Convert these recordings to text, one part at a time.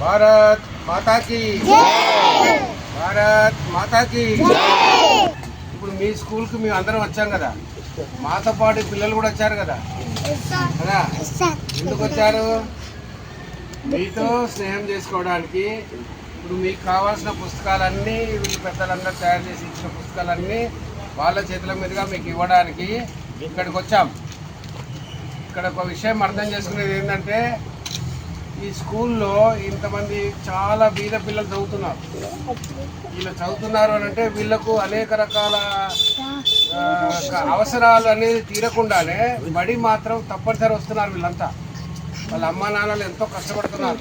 భారత్ మాతాకి భారత్ మాతాకి ఇప్పుడు మీ స్కూల్కి మేము అందరం వచ్చాం కదా. మాతో పాటు పిల్లలు కూడా వచ్చారు కదా. కదా? ఎందుకు వచ్చారు? మీతో స్నేహం చేసుకోవడానికి. ఇప్పుడు మీకు కావాల్సిన పుస్తకాలన్నీ వీళ్ళు పెద్దలందరూ తయారు చేసి ఇచ్చిన పుస్తకాలన్నీ వాళ్ళ చేతుల మీదుగా మీకు ఇవ్వడానికి ఇక్కడికి వచ్చాం. ఇక్కడ ఒక విషయం అర్థం చేసుకునేది ఏంటంటే ఈ స్కూల్లో ఇంతమంది చాలా బీద పిల్లలు చదువుతున్నారు. వీళ్ళు చదువుతున్నారు అని అంటే వీళ్ళకు అనేక రకాల అవసరాలు అనేది తీరకుండానే బడి మాత్రం తప్పనిసరి వస్తున్నారు వీళ్ళంతా. వాళ్ళ అమ్మా నాన్నలు ఎంతో కష్టపడుతున్నారు.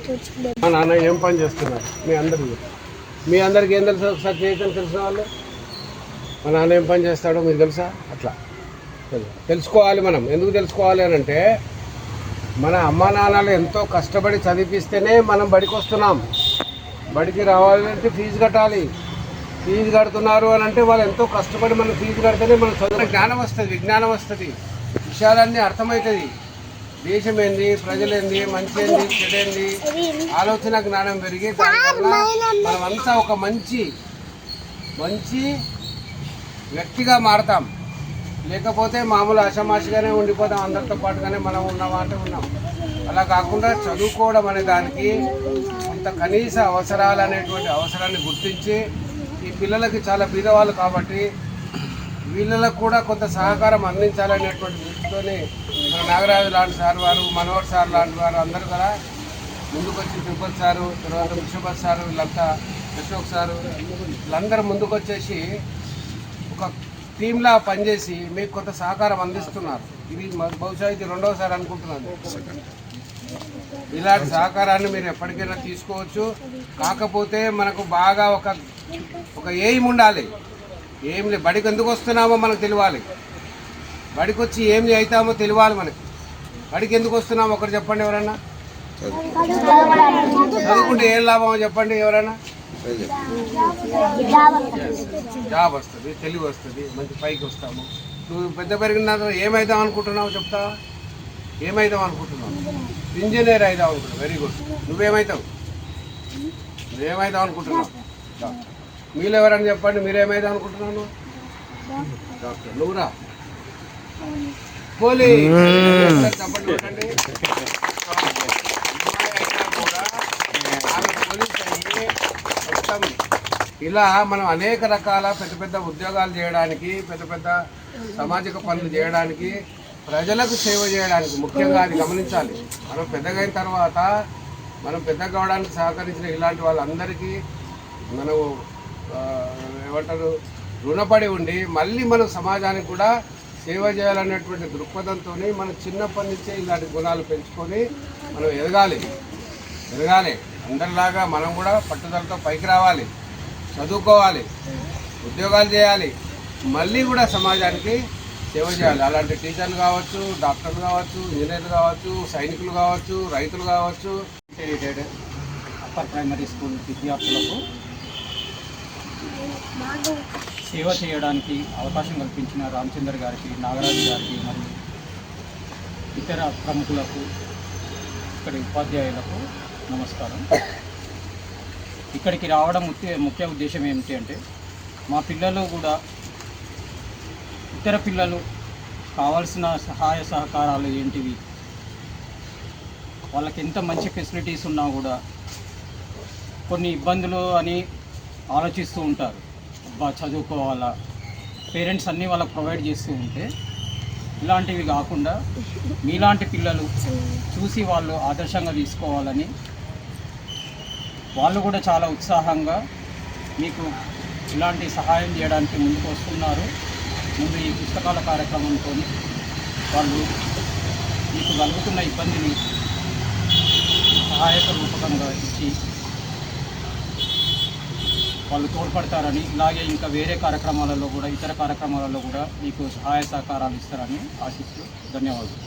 మా నాన్న ఏం పని చేస్తున్నారు? మీ అందరికీ మీ అందరికీ ఏం తెలుసు? ఒకసారి చేయకని తెలిసిన వాళ్ళు? మా నాన్న ఏం పని చేస్తాడో మీకు తెలుసా? అట్లా. తెలు- తెలుసుకోవాలి మనం. ఎందుకు తెలుసుకోవాలి అని అంటే మన అమ్మ నాన్నలు ఎంతో కష్టపడి చదివిస్తేనే మనం బడికి వస్తున్నాం బడికి రావాలంటే ఫీజు కట్టాలి. ఫీజు కడుతున్నారు అని అంటే వాళ్ళు ఎంతో కష్టపడి మనం ఫీజు కడితేనే మనం చదువు. జ్ఞానం వస్తుంది విజ్ఞానం వస్తుంది. విషయాలన్నీ అర్థమవుతుంది. దేశం ఏంది ప్రజలేంది మంచి ఏంది చెడేంది ఆలోచన జ్ఞానం పెరిగి దానివల్ల మనమంతా ఒక మంచి మంచి వ్యక్తిగా మారతాం. లేకపోతే మామూలు ఆషామాషిగానే ఉండిపోతాం. అందరితో పాటుగానే మనం ఉన్నామంటే ఉన్నాం. అలా కాకుండా చదువుకోవడం అనే దానికి కొంత కనీస అవసరాలు అనేటువంటి అవసరాన్ని గుర్తించి ఈ పిల్లలకి చాలా బీదవాళ్ళు కాబట్టి వీళ్ళలకు కూడా కొంత సహకారం అందించాలనేటువంటి దృష్టితోనే మన నాగరాజు లాంటి సార్ వారు మనోహర్ సార్ లాంటి వారు అందరూ కూడా ముందుకొచ్చి తిరుపతి సారు తర్వాత విశ్వభత్ సారు వీళ్ళంతా అశోక్ సారు వీళ్ళందరూ ముందుకొచ్చేసి ఒక టీంలా పనిచేసి మీకు కొంత సహకారం అందిస్తున్నారు. ఇది బహుశా ఇది రెండవసారి అనుకుంటున్నాను. ఇలాంటి సహకారాన్ని మీరు ఎప్పటికైనా తీసుకోవచ్చు. కాకపోతే మనకు బాగా ఒక ఒక ఎయిమ్ ఉండాలి? ఏం లేదు బడికి ఎందుకు వస్తున్నామో మనకు తెలియాలి. బడికి వచ్చి ఏం అవుతామో తెలియాలి మనకి. బడికి ఎందుకు వస్తున్నామో ఒకటి చెప్పండి ఎవరన్నా? చదువుకుంటే ఏం లాభమో చెప్పండి ఎవరైనా జాబ్ వస్తుంది తెలివి వస్తుంది మంచి పైకి వస్తాము. నువ్వు పెద్ద పెరిగిన ఏమైదాం అనుకుంటున్నావు చెప్తా? ఏమైదాం అనుకుంటున్నావు? ఇంజనీర్ అయిదాం అనుకుంటున్నావు వెరీ గుడ్ నువ్వేమైతావు? నువ్వేమైదాం అనుకుంటున్నావు? డాక్టర్. మీలో ఎవరని చెప్పండి మీరేమైదాం అనుకుంటున్నాను? డాక్టర్. నువ్వురా. పోలీస్. చెప్పండి పోలీస్ మొత్తం ఇలా మనం అనేక రకాల పెద్ద పెద్ద ఉద్యోగాలు చేయడానికి పెద్ద పెద్ద సామాజిక పనులు చేయడానికి ప్రజలకు సేవ చేయడానికి ముఖ్యంగా అది గమనించాలి. మనం పెద్దగైన తర్వాత మనం పెద్ద కావడానికి సహకరించిన ఇలాంటి వాళ్ళందరికీ మనము ఏమంటారు రుణపడి ఉండి మళ్ళీ మనం సమాజానికి కూడా సేవ చేయాలనేటువంటి దృక్పథంతో మనం చిన్నప్పటి నుంచే ఇలాంటి గుణాలు పెంచుకొని మనం ఎదగాలి. ఎదగాలి. అందరిలాగా మనం కూడా పట్టుదలతో పైకి రావాలి చదువుకోవాలి ఉద్యోగాలు చేయాలి మళ్ళీ కూడా సమాజానికి సేవ చేయాలి. అలాంటి టీచర్లు కావచ్చు డాక్టర్లు కావచ్చు ఇంజనీర్లు కావచ్చు సైనికులు కావచ్చు రైతులు కావచ్చు. ఇంటర్మీడియట్ అప్పర్ ప్రైమరీ స్కూల్ విద్యార్థులకు సేవ చేయడానికి అవకాశం కల్పించిన రామచందర్ గారికి నాగరాజు గారికి మరియు ఇతర ప్రముఖులకు ఇక్కడి ఉపాధ్యాయులకు నమస్కారం. ఇక్కడికి రావడం ముఖ్య ముఖ్య ఉద్దేశం ఏమిటి అంటే మా పిల్లలు కూడా ఇతర పిల్లలు కావాల్సిన సహాయ సహకారాలు ఏంటివి? వాళ్ళకి ఎంత మంచి ఫెసిలిటీస్ ఉన్నా కూడా కొన్ని ఇబ్బందులు అని ఆలోచిస్తూ ఉంటారు. అబ్బా చదువుకోవాలా? పేరెంట్స్ అన్నీ వాళ్ళకి ప్రొవైడ్ చేస్తూ ఉంటే ఇలాంటివి కాకుండా మీలాంటి పిల్లలు చూసి వాళ్ళు ఆదర్శంగా తీసుకోవాలని వాళ్ళు కూడా చాలా ఉత్సాహంగా మీకు ఇలాంటి సహాయం చేయడానికి ముందుకు వస్తున్నారు. ముందు ఈ పుస్తకాల కార్యక్రమంతో వాళ్ళు మీకు కలుగుతున్న ఇబ్బందిని సహాయక రూపకంగా ఇచ్చి వాళ్ళు తోడ్పడతారని ఇలాగే ఇంకా వేరే కార్యక్రమాలలో కూడా ఇతర కార్యక్రమాలలో కూడా మీకు సహాయ సహకారాలు ఇస్తారని ఆశిస్తూ ధన్యవాదాలు.